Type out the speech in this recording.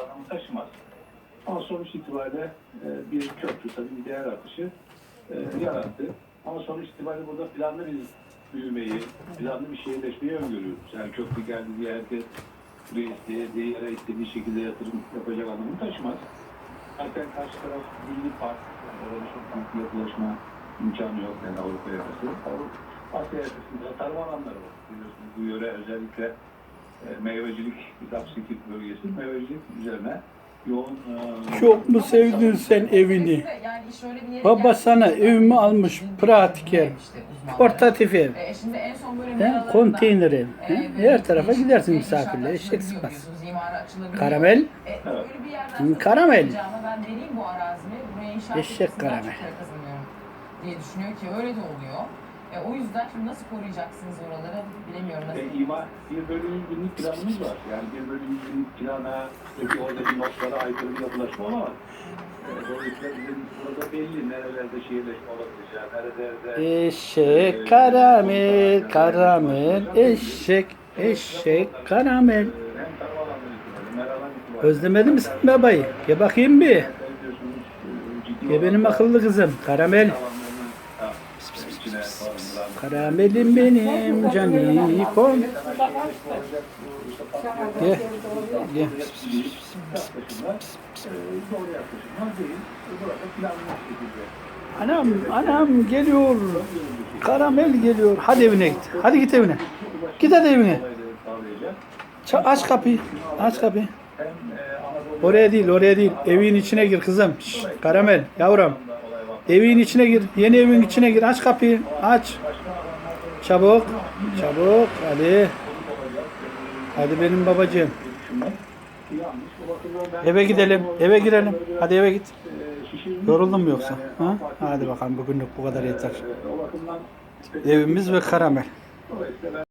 anlamı taşımaz. Ama sonuç itibariyle e, bir köprü tabii bir değer artışı e, yarattı. Ama sonuç itibariyle burada planlı bir büyümeyi, planlı bir şehirleşmeyi öngörüyoruz. Yani köprü geldi diye herkes buraya istediği yere istediği şekilde yatırım yapacak anlamı taşımaz. Zaten karşı taraf milli park, yani çok büyük bir yapılaşma imkanı yok yani Avrupa yakası. Avrupa, Asya yakasında tarım alanları var. Biliyorsunuz bu yöre özellikle e, meyvecilik, Zapsikit bölgesi meyvecilik üzerine yoğun e, Çok mu sevdin sen evini? Yani iş öyle bir yere Baba geldi. sana evimi almış, pratik ev. İşte uzmanları. Portatif ev. E, şimdi en son He, meralarında, konteyner ev. e, He, böyle Her tarafa değişik gidersin bir misafirle. inşaatlar Eşek açılabiliyor sıkmaz. diyorsunuz, imara açılabiliyor. Karamel. E, böyle bir yerden Hı, sonra karamel. yapacağıma Ben vereyim bu arazimi. Buraya inşaat Eşek yapısından karamel. çok para kazanıyorum diye düşünüyor ki öyle de oluyor. E, o yüzden şimdi nasıl koruyacaksınız oraları bilemiyorum. Nasıl E, ima, bir bölüm günlük planımız var. Yani bir bölüm günlük plana, peki oradaki notlara aykırı bir yapılaşma olamaz. E, dolayısıyla bizim burada belli nerelerde şehirleşme olabileceği, nerelerde... Eşek karamel, karamel, eşek, eşek karamel. e. Özlemedin mi sen babayı? Gel bakayım bir. E, Gel benim akıllı kızım. Karamel. alanlarını, ha, içine barındıran- Karamelim benim canikom. Gel. Gel. Anam, anam geliyor. Karamel geliyor. Hadi evine git. Hadi git evine. Git hadi evine. Ça- aç kapıyı. Aç kapıyı. Oraya değil, oraya değil. Evin içine gir kızım. Şşt, karamel, yavrum. Evin içine gir. Yeni evin içine gir. Aç kapıyı. Aç. Çabuk. Çabuk. Hadi. Hadi benim babacığım. Eve gidelim. Eve girelim. Hadi eve git. Yoruldun mu yoksa? Ha? Hadi bakalım bugünlük bu kadar yeter. Evimiz ve karamel.